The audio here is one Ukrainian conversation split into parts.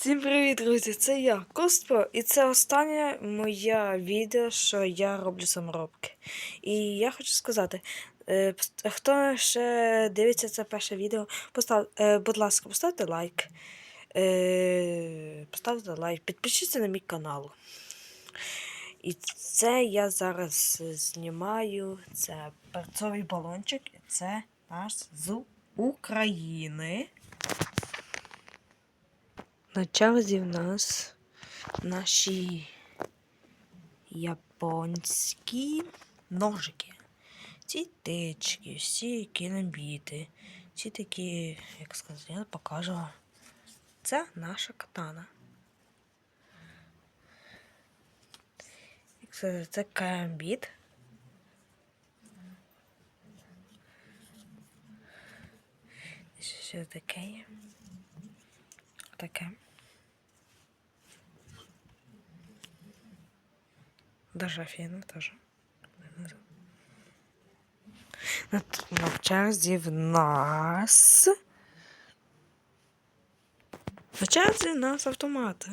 Всім привіт, друзі! Це я, Костро, і це останнє моє відео, що я роблю саморобки. І я хочу сказати, е, хто ще дивиться це перше відео, постав, е, будь ласка, поставте лайк. Е, Поставте лайк, підпишіться на мій канал. І це я зараз знімаю. Це перцовий балончик, і це наш з України. На черзі в нас наші японські ножики. Ці тички, всі кінобіти. Ці такі, як сказати, я покажу. Це наша катана. Як сказати, це карамбіт. Що таке є? Таке. Даже Афіна теж. На, черзі в нас. На в нас автомати.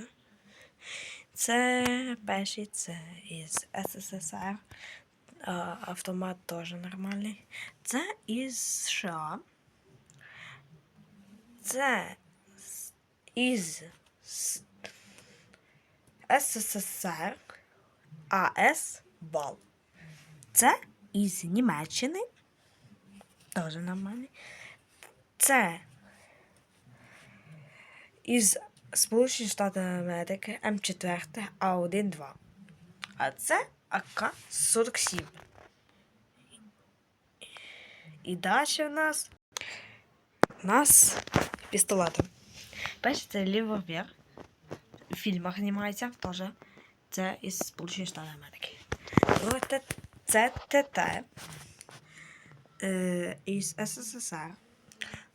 Це перший, це із СССР. Автомат теж нормальний. Це із США. Це із СССР АС Бал. Це із Німеччини. Теж нормальний. Це із Сполучених Штатів Америки М4 А1-2. А це АК-47. І далі в нас у нас пістолети. Перший це Лівервер. В фільмах знімається теж. Це із Сполучених Штатів Америки. Друге це- ТТ із СССР.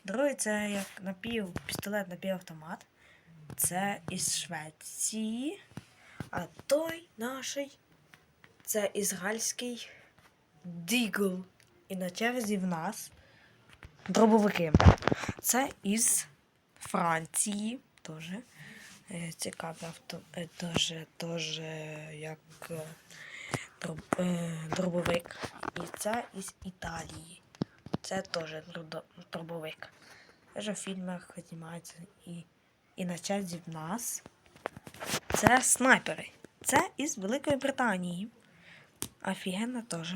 Друге це як напів, пістолет напівавтомат. Це із Швеції. А той наший це ізраїльський Дігл. І на черзі в нас дробовики. Це із Франції теж. Е, авто. е, Теж, теж е, як е, дроб, е, дробовик. І це із Італії. Це теж дробо- дробовик. Теж в фільмах знімається і, і на черзі в нас. Це снайпери. Це із Великої Британії. Офігенна теж.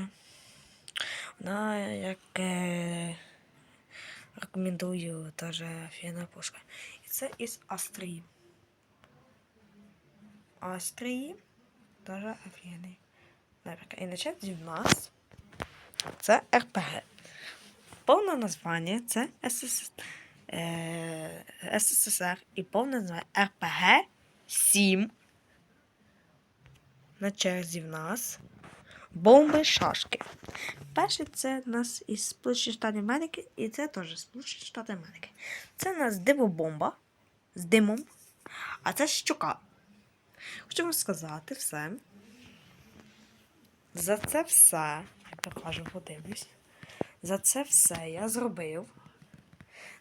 Вона як е, рекомендую теж офігенна пушка. І це із Австрії. Австрії офігенний. снайперка. І черзі в нас це РПГ. Повне названня це СССР, е, СССР і повне названня РПГ 7. На черзі в нас бомби шашки. Перший це нас із Сполучених Штатів Америки, і це теж Сполучені Штати Америки. Це в нас димобомба з димом, а це щука. Хочу вам сказати все. За це все, я покажу, подивлюсь. За це все я зробив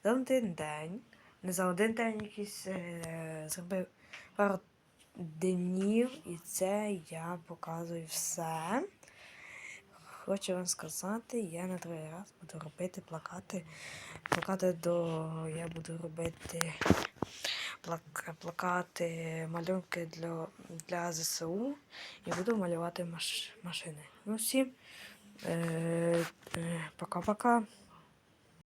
за один день. Не за один день якийсь е, зробив пару днів, і це я показую все. Хочу вам сказати, я на другий раз буду робити плакати. Плакати до. Я буду робити плакати, малюнки для, для ЗСУ і буду малювати маш, машини. Ну, всім. Е, е, пока-пока.